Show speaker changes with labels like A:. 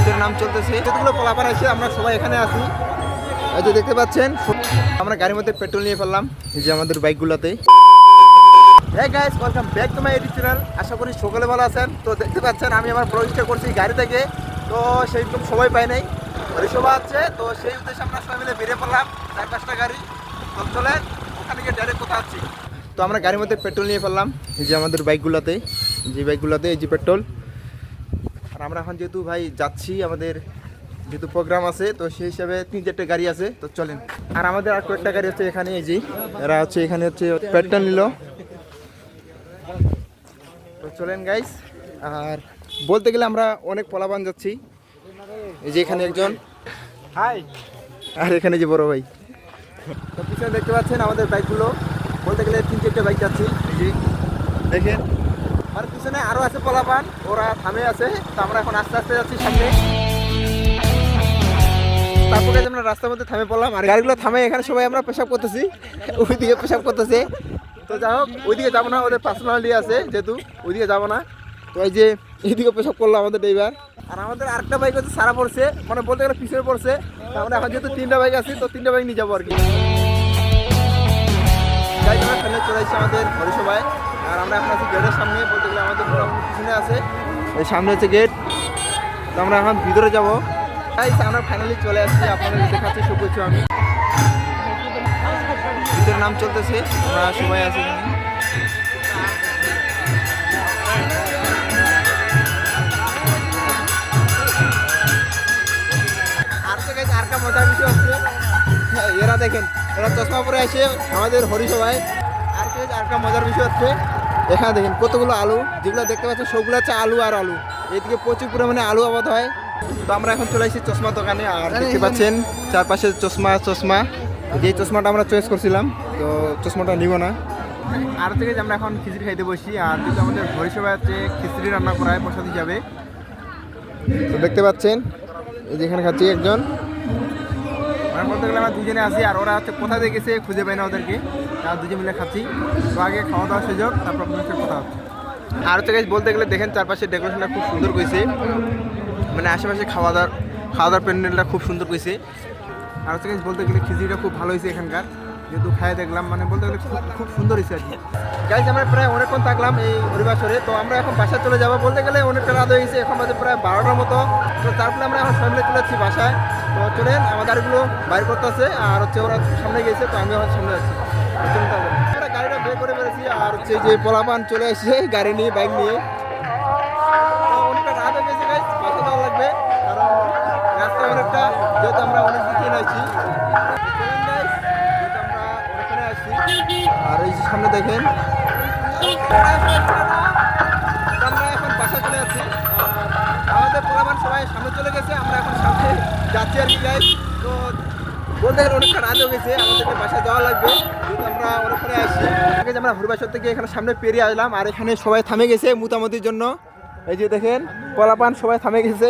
A: ঈদের নাম চলতেছে। যতগুলো পোলাপান আছে, আমরা সবাই এখানে আছি। এই যে দেখতে পাচ্ছেন আমরা গাড়ির মধ্যে পেট্রোল নিয়ে ফেললাম, এই যে আমাদের বাইকগুলোতে। গাইস আশা করি সকলে ভালো আছেন। তো দেখতে পাচ্ছেন, আমি আমার প্রচেষ্টা করছি গাড়ি থেকে। তো সেই সময় পাই নাই। পরিষেবা আছে, তো সেই উদ্দেশ্যে আমরা সবাই মিলে বেরিয়ে পড়লাম। চার পাঁচটা গাড়ি। তো চলেন, ওখানে গিয়ে ডাইরেক্ট কোথা আছি তো আমরা গাড়ির মধ্যে পেট্রোল নিয়ে ফেললাম, এই যে আমাদের বাইকগুলোতে। যে বাইকগুলোতে, এই যে পেট্রোল। আর আমরা এখন যেহেতু ভাই যাচ্ছি আমাদের যেহেতু প্রোগ্রাম আছে তো সেই হিসাবে তিন চারটে গাড়ি আছে তো চলেন। আর আমাদের আর কয়েকটা গাড়ি হচ্ছে এখানে এই যে এরা হচ্ছে এখানে হচ্ছে পেট্রোল নিল। তো চলেন গাইস আর বলতে গেলে আমরা অনেক পলাবান যাচ্ছি। এই যে এখানে একজন।
B: হাই
A: আর এখানে যে বড় ভাই। তো পিছনে দেখতে পাচ্ছেন আমাদের বাইকগুলো বলতে গেলে তিন চারটে বাইক যাচ্ছি এই যে। দেখেন আর পিছনে আরও আছে পলাপান, ওরা থামে আছে, তো আমরা এখন আস্তে আস্তে যাচ্ছি সামনে। তারপরে আমরা রাস্তার মধ্যে থামে পড়লাম, আর গাড়িগুলো থামে, এখানে সবাই আমরা পেশাব করতেছি, ওইদিকে পেশাব করতেছে। তো যাই হোক, ওইদিকে যাব না, ওদের পার্সোনালিটি আছে যেহেতু, ওইদিকে যাব না। তো এই যে, এইদিকে পেশাব করল আমাদের ড্রাইভার। আর আমাদের আরেকটা বাইক হচ্ছে সারা পড়ছে মানে বলতে গেলে পিছনে পড়ছে। আমরা এখন যেহেতু তিনটা বাইক আছি, তো তিনটা বাইক নিয়ে যাব আর কি। আমাদের পরিষেবায় আর আমরা গেটের সামনে, বলতে আমাদের আছে। সামনে হচ্ছে গেট। তো আমরা এখন ভিতরে যাব। তাই আমরা ফাইনালি চলে আসছি। আপনাদের দেখাচ্ছি, সব কিছু আমি। ভিতরে নাম চলতেছে, আমরা সবাই আছি আর এরা দেখেন, এরা চশমা পরে আসে আমাদের হরিসভায়। আরেকটা মজার বিষয় হচ্ছে এখানে দেখেন কতগুলো আলু যেগুলো দেখতে পাচ্ছেন সবগুলো হচ্ছে আলু আর আলু। এইদিকে প্রচুর পরিমাণে আলু আবাদ হয়। তো আমরা এখন চলে এসেছি চশমা দোকানে আর দেখতে পাচ্ছেন চারপাশে চশমা চশমা। যে চশমাটা আমরা চয়েস করছিলাম তো চশমাটা নিব না। আর থেকে যে আমরা এখন খিচুড়ি খাইতে বসি আর যেহেতু আমাদের হরিসভায় হচ্ছে খিচুড়ি রান্না করা হয় প্রসাদ হিসাবে। তো দেখতে পাচ্ছেন এই যেখানে খাচ্ছি একজন। মানে বলতে গেলে আমরা দুজনে আছি আর ওরা হচ্ছে কোথা থেকে গেছে খুঁজে পাই না ওদেরকে। তারা দুজন মিলে খাচ্ছি। তো আগে খাওয়া দাওয়া সুযোগ, তারপর আপনার সাথে কথা হচ্ছে। আর হচ্ছে বলতে গেলে দেখেন চারপাশে ডেকোরেশনটা খুব সুন্দর করেছে। মানে আশেপাশে খাওয়া দাওয়ার খাওয়া দাওয়ার প্যান্ডেলটা খুব সুন্দর করেছে। আর হচ্ছে বলতে গেলে খিচুড়িটা খুব ভালো হয়েছে এখানকার। যেহেতু খাই দেখলাম মানে বলতে গেলে খুব খুব সুন্দর হয়েছে আর কি। গাইজ আমরা প্রায় অনেকক্ষণ থাকলাম এই হরিবাসরে তো আমরা এখন বাসায় চলে যাব। বলতে গেলে অনেকটা রাত হয়ে গেছে, এখন বাজে প্রায় বারোটার মতো। তো তারপরে আমরা এখন ফ্যামিলি চলে যাচ্ছি বাসায়। তো চলেন, আমার গাড়িগুলো বাইর করতেছে আর হচ্ছে ওরা সামনে গেছে তো আমি এখন সামনে তো আমরা গাড়িটা বের করে বেরোছি আর হচ্ছে যে পোলাপান চলে এসেছে গাড়ি নিয়ে বাইক নিয়ে। সামনে দেখেন। আমরা এখন বাসা চলে যাচ্ছি। আমাদের পরিবার সবাই সামনে চলে গেছে। আমরা এখন সামনে যাচ্ছি আর কি যাই তো বলতে গেলে অনেকটা রাত হয়ে গেছে। আমাদেরকে বাসায় যাওয়া লাগবে। যেহেতু আমরা অনেকখানে আসছি। আগে আমরা হরিবাসর থেকে এখানে সামনে পেরিয়ে আসলাম। আর এখানে সবাই থামে গেছে মুতামতির জন্য। এই যে দেখেন কলাপান সবাই থামে গেছে।